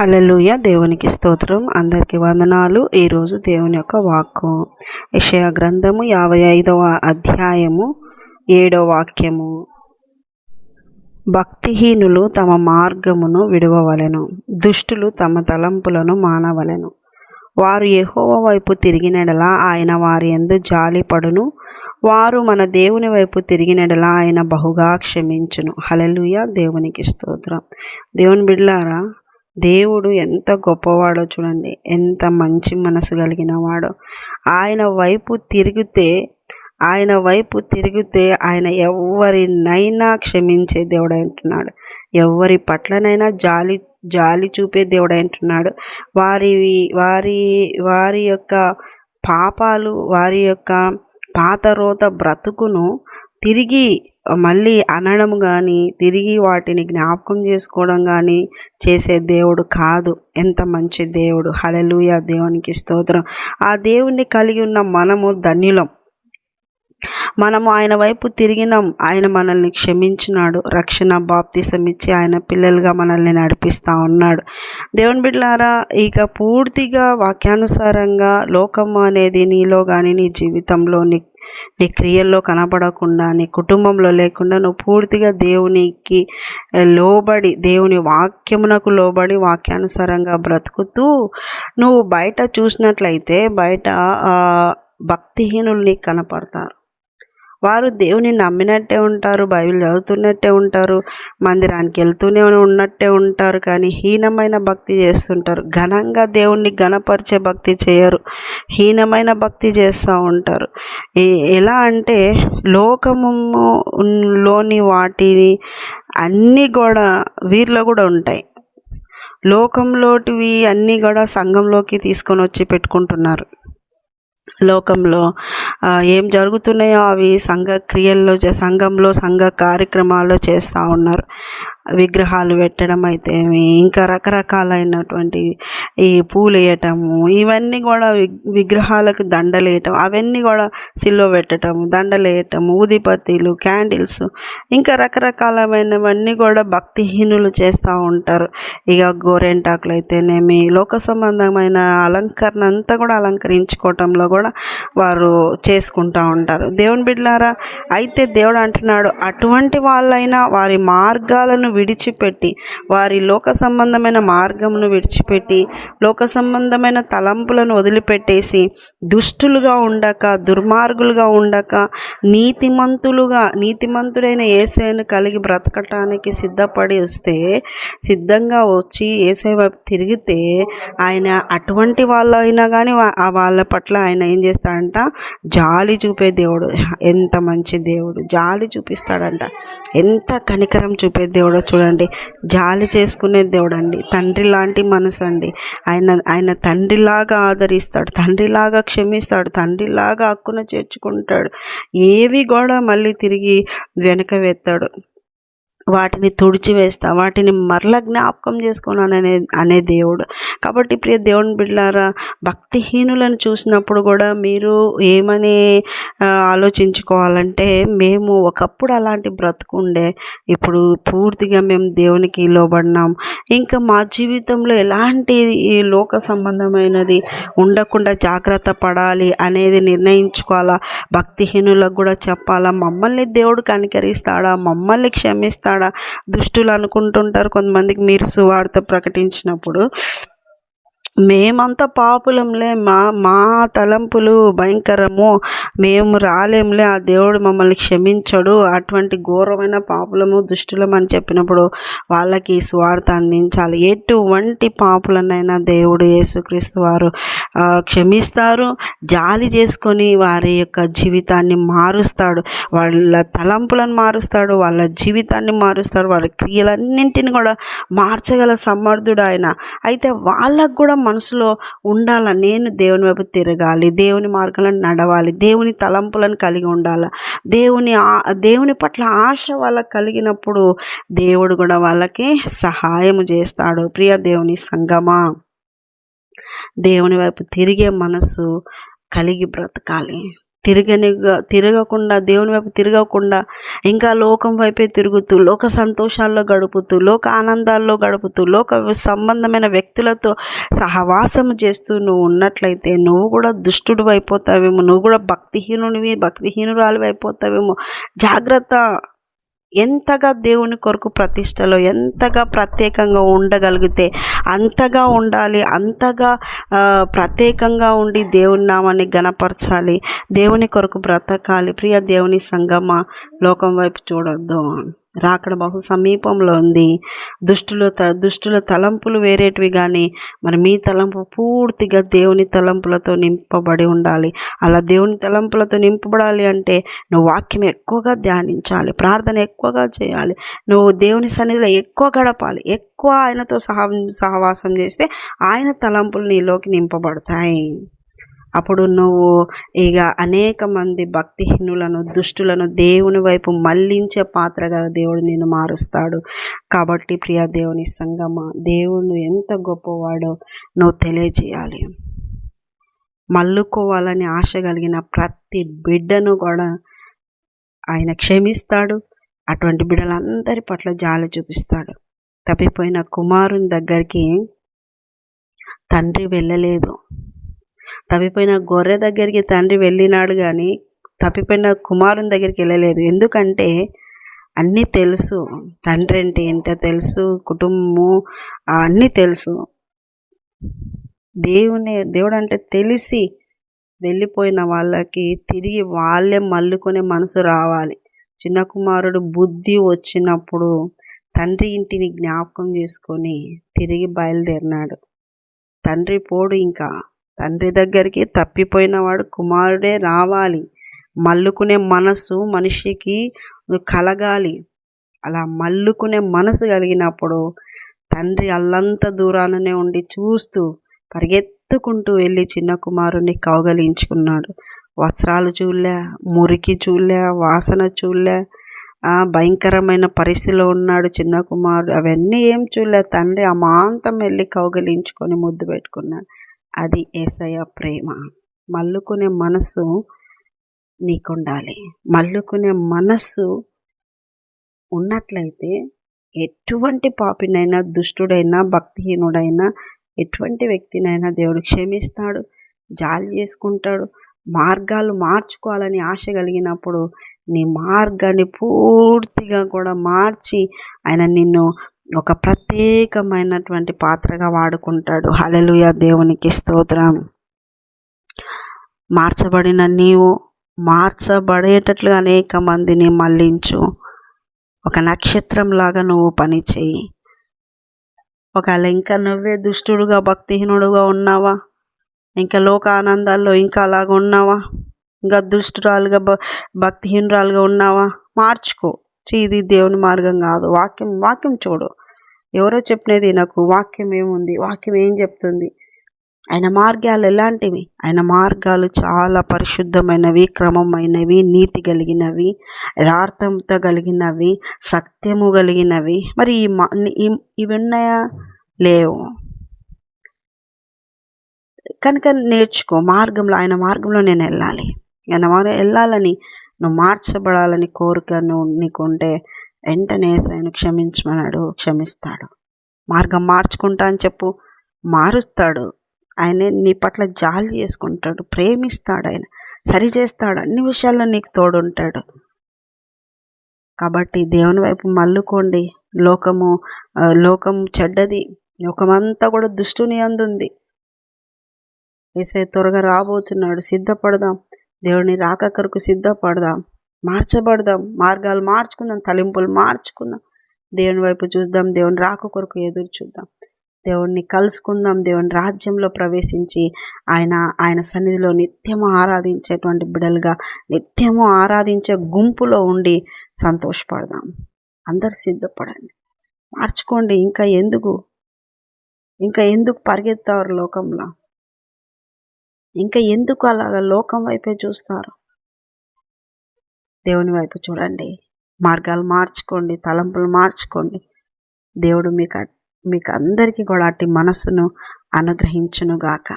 హలలుయ దేవునికి స్తోత్రం. అందరికి వందనాలు. ఈరోజు దేవుని యొక్క వాక్కు. యషయ గ్రంథము యాభై ఐదవ అధ్యాయము ఏడవ వాక్యము. భక్తిహీనులు తమ మార్గమును విడవవలెను. దుష్టులు తమ తలంపులను మానవలెను. వారు ఎహోవ వైపు తిరిగినడలా ఆయన వారి ఎందు జాలిపడును వారు మన దేవుని వైపు తిరిగినడలా ఆయన బహుగా క్షమించును. హలలుయ దేవునికి స్తోత్రం. దేవుని బిడ్లారా దేవుడు ఎంత గొప్పవాడో చూడండి. ఎంత మంచి మనసు కలిగిన వాడో. ఆయన వైపు తిరిగితే ఆయన వైపు తిరిగితే ఆయన ఎవరినైనా క్షమించే దేవుడు అంటున్నాడు ఎవరి పట్లనైనా జాలి జాలి చూపే దేవుడు అంటున్నాడు వారి వారి వారి యొక్క పాపాలు వారి యొక్క పాతరోత బ్రతుకును తిరిగి మళ్ళీ అనడం కానీ తిరిగి వాటిని జ్ఞాపకం చేసుకోవడం కానీ చేసే దేవుడు కాదు. ఎంత మంచి దేవుడు. హలలుయ దేవునికి స్తోత్రం. ఆ దేవుణ్ణి కలిగి ఉన్న మనము ధన్యులం. మనము ఆయన వైపు తిరిగినాం. ఆయన మనల్ని క్షమించినాడు. రక్షణ బాప్తిసం ఇచ్చి ఆయన పిల్లలుగా మనల్ని నడిపిస్తూ ఉన్నాడు. దేవుని బిడ్డారా ఇక పూర్తిగా వాక్యానుసారంగా లోకం అనేది నీలో కానీ నీ జీవితంలో నీ నీ క్రియల్లో కనపడకుండా నీ కుటుంబంలో లేకుండా నువ్వు పూర్తిగా దేవునికి లోబడి దేవుని వాక్యమునకు లోబడి వాక్యానుసారంగా బ్రతుకుతూ నువ్వు బయట చూసినట్లయితే బయట భక్తిహీనులు నీకు కనపడతారు. వారు దేవుని నమ్మినట్టే ఉంటారు బైబిల్ చదువుతున్నట్టే ఉంటారు మందిరానికి వెళ్తూనే ఉన్నట్టే ఉంటారు కానీ హీనమైన భక్తి చేస్తుంటారు. ఘనంగా దేవుణ్ణి ఘనపరిచే భక్తి చేయరు హీనమైన భక్తి చేస్తూ ఉంటారు. ఎలా అంటే లోకములోని వాటిని అన్నీ కూడా వీరిలో కూడా ఉంటాయి. లోకంలోటివి అన్నీ కూడా సంఘంలోకి తీసుకొని వచ్చి పెట్టుకుంటున్నారు. లోకంలో ఏం జరుగుతున్నాయో అవి సంఘ క్రియల్లో సంఘంలో సంఘ కార్యక్రమాల్లో చేస్తూ ఉన్నారు. విగ్రహాలు పెట్టడం అయితే ఇంకా రకరకాలైనటువంటి ఈ పూలు వేయటము ఇవన్నీ కూడా విగ్రహాలకు దండలు వేయటం అవన్నీ కూడా సిల్వ పెట్టడము దండలు వేయటము ఊదిపత్తిలు క్యాండిల్స్ ఇంకా రకరకాలమైనవన్నీ కూడా భక్తిహీనులు చేస్తూ ఉంటారు. ఇక గోరెంటాకులు అయితేనేమి లోక సంబంధమైన అలంకరణ అంతా కూడా అలంకరించుకోవటంలో కూడా వారు చేసుకుంటూ ఉంటారు. దేవుని బిడ్డారా అయితే దేవుడు అంటున్నాడు అటువంటి వాళ్ళైనా వారి మార్గాలను విడిచిపెట్టి వారి లోక సంబంధమైన మార్గమును విడిచిపెట్టి లోక సంబంధమైన తలంపులను వదిలిపెట్టేసి దుష్టులుగా ఉండక దుర్మార్గులుగా ఉండక నీతిమంతులుగా నీతిమంతుడైన ఏసైను కలిగి బ్రతకటానికి సిద్ధపడి వస్తే సిద్ధంగా వచ్చి ఏసై వైపు తిరిగితే ఆయన అటువంటి వాళ్ళు అయినా కానీ వాళ్ళ పట్ల ఆయన ఏం చేస్తాడంట? జాలి చూపే దేవుడు. ఎంత మంచి దేవుడు. జాలి చూపిస్తాడంట. ఎంత కనికరం చూపే దేవుడో చూడండి. జాలి చేసుకునే దేవుడు అండి తండ్రి లాంటి మనసు అండి ఆయన ఆయన తండ్రిలాగా ఆదరిస్తాడు తండ్రిలాగా క్షమిస్తాడు తండ్రిలాగా హక్కున చేర్చుకుంటాడు. ఏవి కూడా మళ్ళీ తిరిగి వెనక వేస్తాడు. వాటిని తుడిచివేస్తా వాటిని మరల జ్ఞాపకం చేసుకున్నాను అనే అనే దేవుడు. కాబట్టి ప్రియ దేవుని బిడ్డారా భక్తిహీనులను చూసినప్పుడు కూడా మీరు ఏమని ఆలోచించుకోవాలంటే మేము ఒకప్పుడు అలాంటి బ్రతుకుండే ఇప్పుడు పూర్తిగా మేము దేవునికి లోబడినాం. ఇంకా మా జీవితంలో ఎలాంటి లోక సంబంధమైనది ఉండకుండా జాగ్రత్త పడాలి అనేది నిర్ణయించుకోవాలా? భక్తిహీనులకు కూడా చెప్పాలా? మమ్మల్ని దేవుడు కనికరిస్తాడా? మమ్మల్ని క్షమిస్తాడా? దుష్టులు అనుకుంటుంటారు. కొంతమందికి మీరు సువార్త ప్రకటించినప్పుడు మేమంతా పాపులంలే మా మా తలంపులు భయంకరము. మేము రాలేంలే ఆ దేవుడు మమ్మల్ని క్షమించడు. అటువంటి ఘోరమైన పాపులము దుష్టులం అని చెప్పినప్పుడు వాళ్ళకి స్వార్థ అందించాలి. ఎటువంటి పాపులనైనా దేవుడు యేసుక్రీస్తు వారు క్షమిస్తారు. జాలి చేసుకొని వారి యొక్క జీవితాన్ని మారుస్తాడు. వాళ్ళ తలంపులను మారుస్తాడు వాళ్ళ జీవితాన్ని మారుస్తాడు. వాళ్ళ క్రియలన్నింటిని కూడా మార్చగల సమర్థుడు ఆయన. అయితే వాళ్ళకు కూడా మనసులో ఉండాల? నేను దేవుని వైపు తిరగాలి దేవుని మార్గాలను నడవాలి దేవుని తలంపులను కలిగి ఉండాలి? దేవుని దేవుని పట్ల ఆశ వాళ్ళకి కలిగినప్పుడు దేవుడు కూడా వాళ్ళకి సహాయం చేస్తాడు. ప్రియ దేవుని సంగమా దేవుని వైపు తిరిగే మనసు కలిగి బ్రతకాలి. తిరగని తిరగకుండా దేవుని వైపు తిరగకుండా ఇంకా లోకం వైపే తిరుగుతూ లోక సంతోషాల్లో గడుపుతూ లోక ఆనందాల్లో గడుపుతూ లోక సంబంధమైన వ్యక్తులతో సహవాసం చేస్తూ నువ్వు ఉన్నట్లయితే నువ్వు కూడా దుష్టుడు అయిపోతావేమో నువ్వు కూడా భక్తిహీనునివి భక్తిహీనురాలు అయిపోతావేమో. జాగ్రత్త ఎంతగా దేవుని కొరకు ప్రతిష్టలో ఎంతగా ప్రత్యేకంగా ఉండగలిగితే అంతగా ఉండాలి అంతగా ప్రత్యేకంగా ఉండి దేవుని నామాన్ని గణపరచాలి దేవుని కొరకు బ్రతకాలి. ప్రియ దేవుని సంగమ లోకం వైపు చూడొద్దు. రాకడ బహు సమీపంలో ఉంది. దుష్టుల త దుష్టుల తలంపులు వేరేటివి కానీ మరి మీ తలంపు పూర్తిగా దేవుని తలంపులతో నింపబడి ఉండాలి. అలా దేవుని తలంపులతో నింపబడాలి అంటే నువ్వు వాక్యం ఎక్కువగా ధ్యానించాలి ప్రార్థన ఎక్కువగా చేయాలి. నువ్వు దేవుని సన్నిధిలో ఎక్కువ గడపాలి ఎక్కువ ఆయనతో సహ సహవాసం చేస్తే ఆయన తలంపులు నీలోకి నింపబడతాయి. అప్పుడు నువ్వు ఇక అనేక మంది భక్తిహీనులను దుష్టులను దేవుని వైపు మళ్ళించే పాత్రగా దేవుడు నేను మారుస్తాడు. కాబట్టి ప్రియ దేవుని సంగమ దేవుడు ఎంత గొప్పవాడో నువ్వు తెలియజేయాలి. మల్లుకోవాలని ఆశ కలిగిన ప్రతి బిడ్డను కూడా ఆయన క్షమిస్తాడు. అటువంటి బిడ్డలందరి పట్ల జాలి చూపిస్తాడు. తప్పిపోయిన కుమారుని దగ్గరికి తండ్రి వెళ్ళలేదు. తప్పిపోయిన గొర్రె దగ్గరికి తండ్రి వెళ్ళినాడు కానీ తప్పిపోయిన కుమారుని దగ్గరికి వెళ్ళలేదు. ఎందుకంటే అన్నీ తెలుసు. తండ్రి అంటే ఏంటో తెలుసు. కుటుంబము అన్నీ తెలుసు. దేవుని దేవుడు అంటే తెలిసి వెళ్ళిపోయిన వాళ్ళకి తిరిగి వాళ్ళే మల్లుకునే మనసు రావాలి. చిన్న కుమారుడు బుద్ధి వచ్చినప్పుడు తండ్రి ఇంటిని జ్ఞాపకం చేసుకొని తిరిగి బయలుదేరినాడు. తండ్రి పోడు ఇంకా. తండ్రి దగ్గరికి తప్పిపోయిన వాడు కుమారుడే రావాలి. మల్లుకునే మనసు మనిషికి కలగాలి. అలా మల్లుకునే మనసు కలిగినప్పుడు తండ్రి అల్లంత దూరాననే ఉండి చూస్తూ పరిగెత్తుకుంటూ వెళ్ళి చిన్న కుమారుని కౌగలించుకున్నాడు. వస్త్రాలు చూడలే మురికి చూడలే వాసన చూడలే. భయంకరమైన పరిస్థితిలో ఉన్నాడు చిన్న కుమారుడు. అవన్నీ ఏం చూడలే. తండ్రి అమాంతం వెళ్ళి కౌగలించుకొని ముద్దు పెట్టుకున్నాడు. అది ఏసయ ప్రేమ. మల్లుకునే మనస్సు నీకుండాలి. మల్లుకునే మనస్సు ఉన్నట్లయితే ఎటువంటి పాపినైనా దుష్టుడైనా భక్తిహీనుడైనా ఎటువంటి వ్యక్తినైనా దేవుడు క్షమిస్తాడు జాలి చేసుకుంటాడు మార్గాలు మార్చుకోవాలని ఆశ కలిగినప్పుడు నీ మార్గాన్ని పూర్తిగా కూడా మార్చి ఆయన నిన్ను ఒక ప్రత్యేకమైనటువంటి పాత్రగా వాడుకుంటాడు. హలలుయ దేవునికి స్తోత్రం. మార్చబడిన నీవు మార్చబడేటట్లు అనేక మందిని మళ్ళించు ఒక నక్షత్రంలాగా నువ్వు పని చేయి. ఒకవేళ ఇంకా నువ్వే దుష్టుడుగా భక్తిహీనుడుగా ఉన్నావా? ఇంకా లోక ఆనందాల్లో ఇంకా అలాగ ఉన్నావా ఇంకా దుష్టురాలుగా భక్తిహీనురాలుగా ఉన్నావా? మార్చుకో. ఇది దేవుని మార్గం కాదు. వాక్యం వాక్యం చూడు. ఎవరో చెప్పినది నాకు వాక్యం ఏముంది? వాక్యం ఏం చెప్తుంది? ఆయన మార్గాలు ఎలాంటివి? ఆయన మార్గాలు చాలా పరిశుద్ధమైనవి క్రమమైనవి నీతి కలిగినవి యథార్థంతో కలిగినవి సత్యము కలిగినవి. మరి ఈ ఇవి ఉన్నాయా లేవు. కనుక నేర్చుకో. మార్గంలో ఆయన మార్గంలో నేను వెళ్ళాలి. ఆయన మార్గం వెళ్ళాలని నువ్వు మార్చబడాలని కోరిక నువ్వు నీకుంటే వెంటనే ఆయన క్షమించమన్నాడు క్షమిస్తాడు. మార్గం మార్చుకుంటా అని చెప్పు మారుస్తాడు. ఆయన నీ పట్ల జాలి చేసుకుంటాడు ప్రేమిస్తాడు ఆయన సరి చేస్తాడు అన్ని విషయాల్లో నీకు తోడుంటాడు. కాబట్టి దేవుని వైపు మల్లుకోండి లోకము లోకం చెడ్డది. లోకమంతా కూడా దుష్టుని అందుంది. వేసే త్వరగా రాబోతున్నాడు సిద్ధపడదాం. దేవుడిని రాక కొరకు సిద్ధపడదాం. మార్చబడదాం. మార్గాలు మార్చుకుందాం. తలింపులు మార్చుకుందాం. దేవుని వైపు చూద్దాం. దేవుని రాక కొరకు ఎదురు చూద్దాం. దేవుణ్ణి కలుసుకుందాం. దేవుని రాజ్యంలో ప్రవేశించి ఆయన ఆయన సన్నిధిలో నిత్యము ఆరాధించేటువంటి బిడలుగా నిత్యము ఆరాధించే గుంపులో ఉండి సంతోషపడదాం. అందరు సిద్ధపడండి. మార్చుకోండి. ఇంకా ఎందుకు? ఇంకా ఎందుకు పరిగెత్తారు లోకంలో? ఇంకా ఎందుకు అలాగ లోకం వైపే చూస్తారు? దేవుని వైపు చూడండి. మార్గాలు మార్చుకోండి తలంపులు మార్చుకోండి. దేవుడు మీకు మీకు అందరికీ కూడా అట్టి మనస్సును అనుగ్రహించునుగాక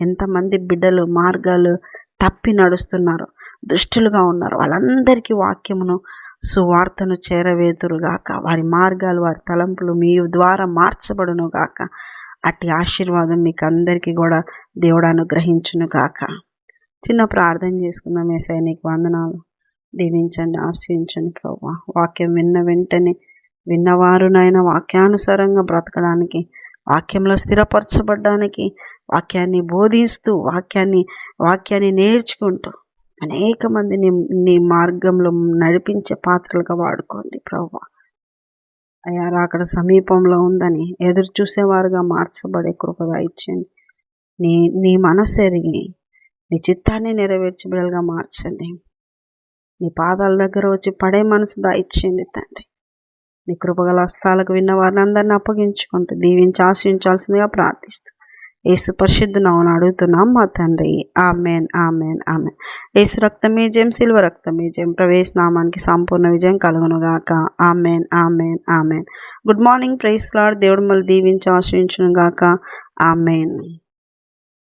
ఎంతమంది బిడ్డలు మార్గాలు తప్పి నడుస్తున్నారు దుష్టులుగా ఉన్నారు. వాళ్ళందరికీ వాక్యమును సువార్తను చేరవేతురుగాక వారి మార్గాలు వారి తలంపులు మీ ద్వారా మార్చబడును గాక. అట్టి ఆశీర్వాదం మీకు అందరికీ కూడా దేవుడు అనుగ్రహించును గాక. చిన్న ప్రార్థన చేసుకుందాం ఏసై నీకు వందనాలు. దీవించండి ఆశ్రయించండి ప్రభా. వాక్యం విన్న వెంటనే విన్నవారునైనా వాక్యానుసారంగా బ్రతకడానికి వాక్యంలో స్థిరపరచబడ్డానికి వాక్యాన్ని బోధిస్తూ వాక్యాన్ని వాక్యాన్ని నేర్చుకుంటూ అనేక మంది నీ నీ మార్గంలో నడిపించే పాత్రలుగా వాడుకోండి ప్రభా. అయ్యా అక్కడ సమీపంలో ఉందని ఎదురు చూసేవారుగా మార్చబడే కృపగా ఇచ్చండి నీ నీ మనసు ఎరిగి నీ చిత్తాన్ని నెరవేర్చి బిడలుగా మార్చండి. నీ పాదాల దగ్గర వచ్చి పడే మనసు దాయిచ్చేయండి తండ్రి. నీ కృపగల హస్తాలకు విన్న వారిని అందరిని అప్పగించుకుంటూ దీవించి ఆశించాల్సిందిగా ప్రార్థిస్తూ యేసు పరిశుద్ధ నామను అడుగుతున్నాం మా తండ్రి. Amen amen amen. యేసు రక్తమే జయం శిల్వ రక్తమే జయం. ప్రవేశ నామానికి సంపూర్ణ విజయం కలుగునుగాక. Amen amen amen. Good morning praise Lord దేవుడు మళ్ళీ దీవించి ఆశ్రయించునుగాక. ఆమెన్.